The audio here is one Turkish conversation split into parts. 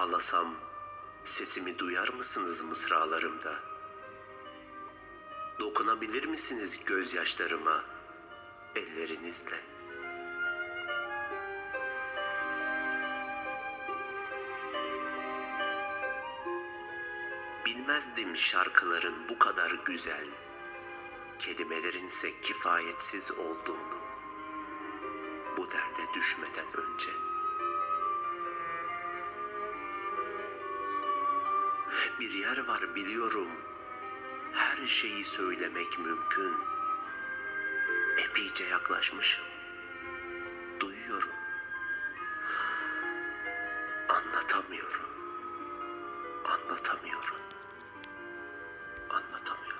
Ağlasam sesimi duyar mısınız mısralarımda? Dokunabilir misiniz gözyaşlarıma ellerinizle? Bilmezdim şarkıların bu kadar güzel, kelimelerinse kifayetsiz olduğunu. Bu derde düşmeden önce. Bir yer var biliyorum. Her şeyi söylemek mümkün. Epeyce yaklaşmışım. Duyuyorum. Anlatamıyorum. Anlatamıyorum. Anlatamıyorum.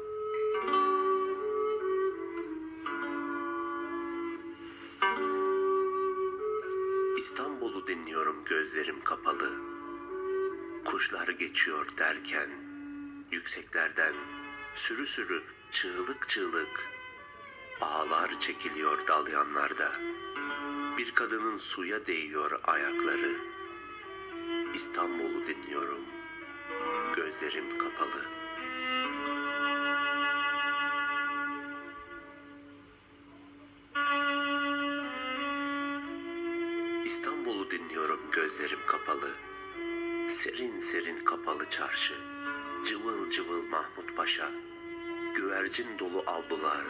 İstanbul'u dinliyorum gözlerim kapalı. Kuşlar geçiyor derken yükseklerden sürü sürü çığlık çığlık ağlar çekiliyor dalyanlarda. Bir kadının suya değiyor ayakları. İstanbul'u dinliyorum. Gözlerim kapalı. İstanbul'u dinliyorum gözlerim kapalı. Serin serin kapalı çarşı. Cıvıl cıvıl Mahmut Paşa. Güvercin dolu avlular.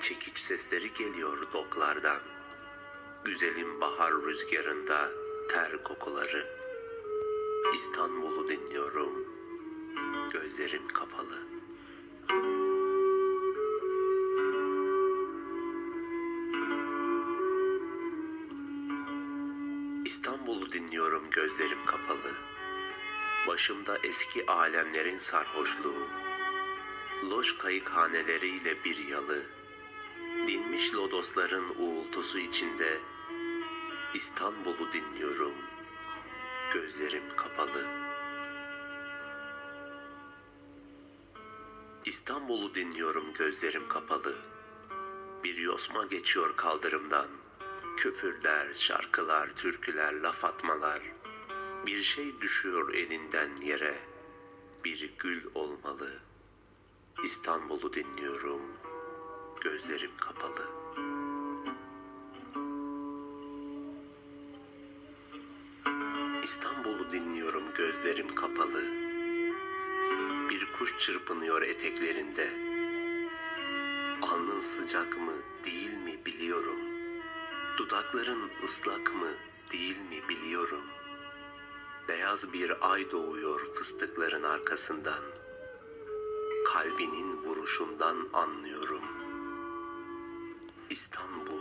Çekiç sesleri geliyor doklardan. Güzelim bahar rüzgarında ter kokuları. İstanbul'u dinliyorum. Gözlerim kapalı. İstanbul'u dinliyorum gözlerim kapalı. Başımda eski alemlerin sarhoşluğu. Loş kayıkhaneleriyle bir yalı. Dinmiş lodosların uğultusu içinde İstanbul'u dinliyorum. Gözlerim kapalı. İstanbul'u dinliyorum gözlerim kapalı. Bir yosma geçiyor kaldırımdan. Küfürler, şarkılar, türküler, laf atmalar. Bir şey düşüyor elinden yere. Bir gül olmalı. İstanbul'u dinliyorum. Gözlerim kapalı. İstanbul'u dinliyorum gözlerim kapalı. Bir kuş çırpınıyor eteklerinde. Alnın sıcak mı değil mi biliyorum. Dudakların ıslak mı değil mi biliyorum. Beyaz bir ay doğuyor fıstıkların arkasından. Kalbinin vuruşundan anlıyorum. İstanbul